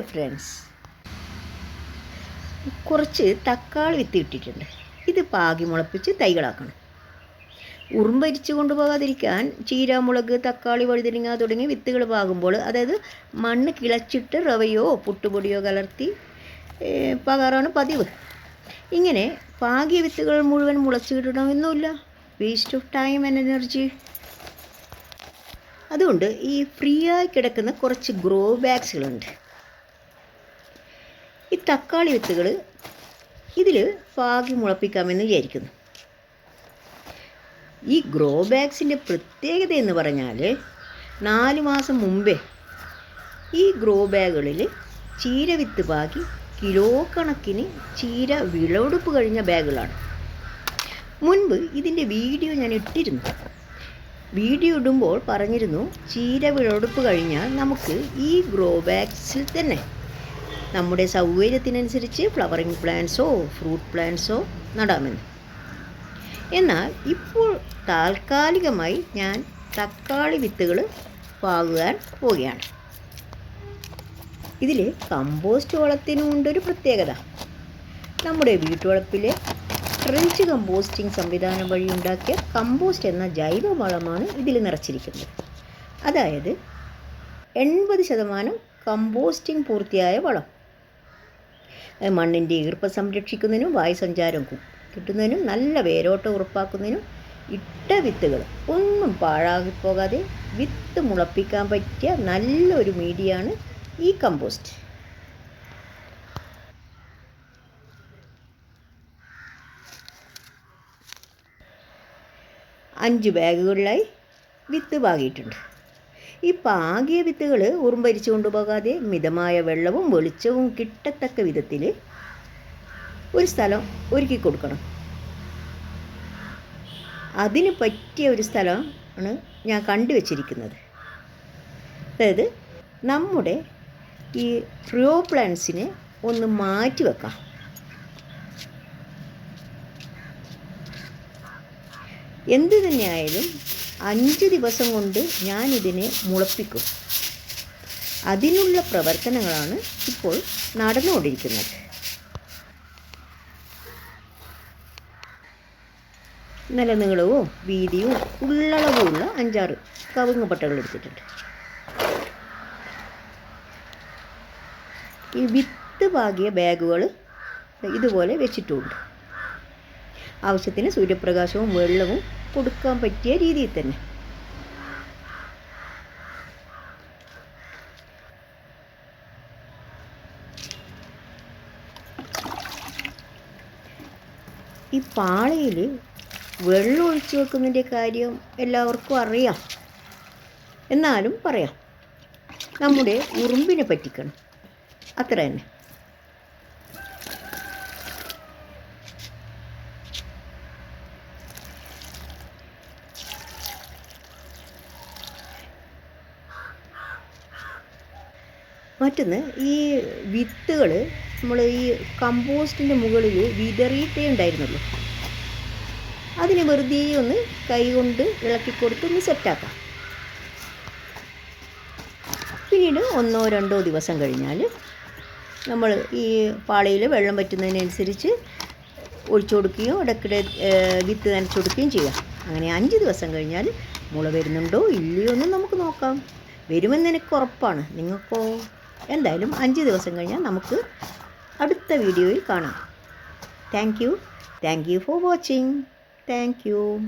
Friends കുറച്ച് തക്കാളി വിത്ത് ഇട്ടിട്ടുണ്ട്. ഇത് പാകി മുളപ്പിച്ച് തൈകളാക്കണം. ഉറുമ്പരിച്ചു കൊണ്ടുപോകാതിരിക്കാൻ ചീര മുളക് തക്കാളി വഴുതിരിങ്ങ തുടങ്ങിയ വിത്തുകൾ പാകുമ്പോൾ അതായത് മണ്ണ് കിളച്ചിട്ട് റവയോ പുട്ടുപൊടിയോ കലർത്തി പകാറാണ് പതിവ്. ഇങ്ങനെ പാകിയ വിത്തുകൾ മുഴുവൻ മുളച്ചു കിട്ടണമെന്നില്ല waste of time and energy അതുകൊണ്ട് ഈ ഫ്രീ ആയി കിടക്കുന്ന കുറച്ച് ഗ്രോ ബാഗ്സുകളുണ്ട് ഈ തക്കാളി വിത്തുകൾ ഇതിൽ പാകി മുളപ്പിക്കാമെന്ന് വിചാരിക്കുന്നു. ഈ ഗ്രോ ബാഗ്സിന്റെ പ്രത്യേകത എന്ന് പറഞ്ഞാൽ നാല് മാസം മുമ്പേ ഈ ഗ്രോ ബാഗുകളിൽ ചീര വിത്ത് പാകി കിലോ കണക്കിന് ചീര വിളവെടുപ്പ് കഴിഞ്ഞ ബാഗുകളാണ്. മുൻപ് ഇതിന്റെ വീഡിയോ ഞാൻ ഇട്ടിരുന്നു. വീഡിയോ ഇടുമ്പോൾ പറഞ്ഞിരുന്നു ചീര വിളവെടുപ്പ് കഴിഞ്ഞാൽ നമുക്ക് ഈ ഗ്രോ ബാഗ്സിൽ തന്നെ നമ്മുടെ സൗകര്യത്തിനനുസരിച്ച് ഫ്ലവറിങ് പ്ലാന്റ്സോ ഫ്രൂട്ട് പ്ലാന്റ്സോ നടാമെന്ന്. എന്നാൽ ഇപ്പോൾ താൽക്കാലികമായി ഞാൻ തക്കാളി വിത്തുകൾ പാകുവാൻ പോവുകയാണ്. ഇതിൽ കമ്പോസ്റ്റ് വളത്തിനുണ്ടൊരു പ്രത്യേകത. നമ്മുടെ വീട്ടുവളപ്പിലെ ട്രെഞ്ച് കമ്പോസ്റ്റിംഗ് സംവിധാനം വഴി ഉണ്ടാക്കിയ കമ്പോസ്റ്റ് എന്ന ജൈവവളമാണ് ഇതിൽ നിറച്ചിരിക്കുന്നത്. അതായത് എൺപത് ശതമാനം കമ്പോസ്റ്റിംഗ് പൂർത്തിയായ വളം. മണ്ണിന്റെ ഈർപ്പം സംരക്ഷിക്കുന്നതിനും വായുസഞ്ചാരം കിട്ടുന്നതിനും നല്ല വേരോട്ടം ഉറപ്പാക്കുന്നതിനും ഇട്ട വിത്തുകൾ. ഒന്നും പാഴാകിപ്പോകാതെ വിത്ത് മുളപ്പിക്കാൻ പറ്റിയ നല്ലൊരു മീഡിയയാണ് ഈ കമ്പോസ്റ്റ്. അഞ്ച് ബാഗുകളിലായി വിത്ത് പാകിയിട്ടുണ്ട് ഈ പാകിയ വിത്തുകൾ ഉറുമ്പരിച്ചു കൊണ്ടുപോകാതെ മിതമായ വെള്ളവും വെളിച്ചവും കിട്ടത്തക്ക വിധത്തിൽ ഒരു സ്ഥലം ഒരുക്കി കൊടുക്കണം. അതിന് പറ്റിയ ഒരു സ്ഥലമാണ് ഞാൻ കണ്ടുവച്ചിരിക്കുന്നത് അതായത് നമ്മുടെ ഈ ഫ്രിയോ പ്ലാന്റ്സിനെ ഒന്ന് മാറ്റി വെക്കാം. എന്ത് തന്നെയായാലും അഞ്ച് ദിവസം കൊണ്ട് ഞാനിതിനെ മുളപ്പിക്കും. അതിനുള്ള പ്രവർത്തനങ്ങളാണ് ഇപ്പോൾ നടന്നുകൊണ്ടിരിക്കുന്നത്. നല്ല നീളവും വീതിയും ഉള്ളളവുമുള്ള അഞ്ചാറ് കവുങ്ങ് പട്ടകൾ എടുത്തിട്ടുണ്ട്. ഈ വിത്ത് പാകിയ ബാഗുകൾ ഇതുപോലെ വെച്ചിട്ടുണ്ട്. ആവശ്യത്തിന് സൂര്യപ്രകാശവും വെള്ളവും കൊടുക്കാൻ പറ്റിയ രീതിയിൽ തന്നെ. ഈ പാളയിൽ വെള്ളം ഒഴിച്ചു വെക്കുന്നതിന്റെ കാര്യം എല്ലാവർക്കും അറിയാം. എന്നാലും പറയാം. നമ്മുടെ ഉറുമ്പിനെ പറ്റിക്കണം. അത്ര തന്നെ. മറ്റൊന്ന് ഈ വിത്തുകൾ നമ്മൾ ഈ കമ്പോസ്റ്റിന്റെ മുകളിൽ വിതറിയിട്ടേ ഉണ്ടായിരുന്നുള്ളൂ അതിന് വെറുതെ ഒന്ന് കൈ കൊണ്ട് ഇളക്കി കൊടുത്ത് ഒന്ന് സെറ്റാക്കാം പിന്നീട് ഒന്നോ രണ്ടോ ദിവസം കഴിഞ്ഞാൽ നമ്മൾ ഈ പാളയിൽ വെള്ളം പറ്റുന്നതിനനുസരിച്ച് ഒഴിച്ചു കൊടുക്കുകയോ ഇടയ്ക്കിടെ വിത്ത് നനച്ചു കൊടുക്കുകയും ചെയ്യാം. അങ്ങനെ അഞ്ച് ദിവസം കഴിഞ്ഞാൽ മുള വരുന്നുണ്ടോ ഇല്ലയോ എന്ന് നമുക്ക് നോക്കാം. വരുമെന്ന് എനിക്ക് ഉറപ്പാണ്. നിങ്ങൾക്കോ? എന്തായാലും അഞ്ച് ദിവസം കഴിഞ്ഞാൽ നമുക്ക് അടുത്ത വീഡിയോയിൽ കാണാം. Thank you thank you for watching thank you